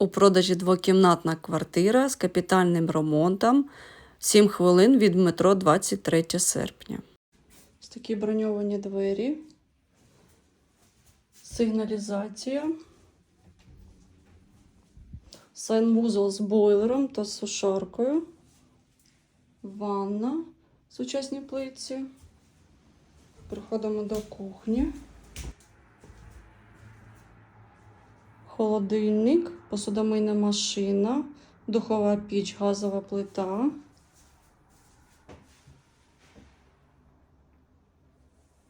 У продажі двокімнатна квартира з капітальним ремонтом. 7 хвилин від метро 23 серпня. Ось такі броньовані двері. Сигналізація. Санвузол з бойлером та сушаркою. Ванна в сучасній плитці. Приходимо до кухні. Холодильник, посудомийна машина, духова піч, газова плита.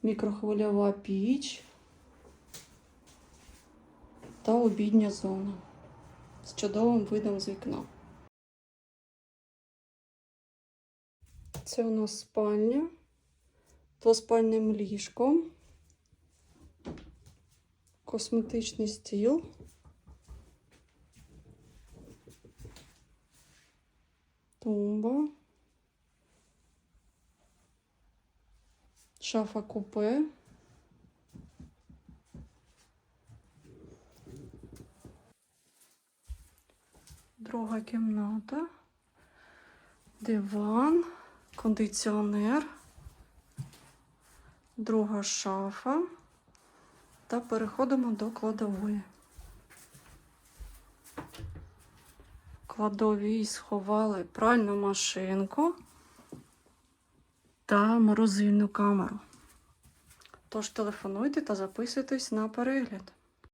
Мікрохвильова піч та обідня зона з чудовим видом з вікна. Це у нас спальня двоспальним ліжком, косметичний стіл. Тумба. Шафа купе. Друга кімната. Диван, кондиціонер, друга шафа. Та переходимо до кладової. Кладовій сховали пральну машинку та морозильну камеру. Тож телефонуйте та записуйтесь на перегляд.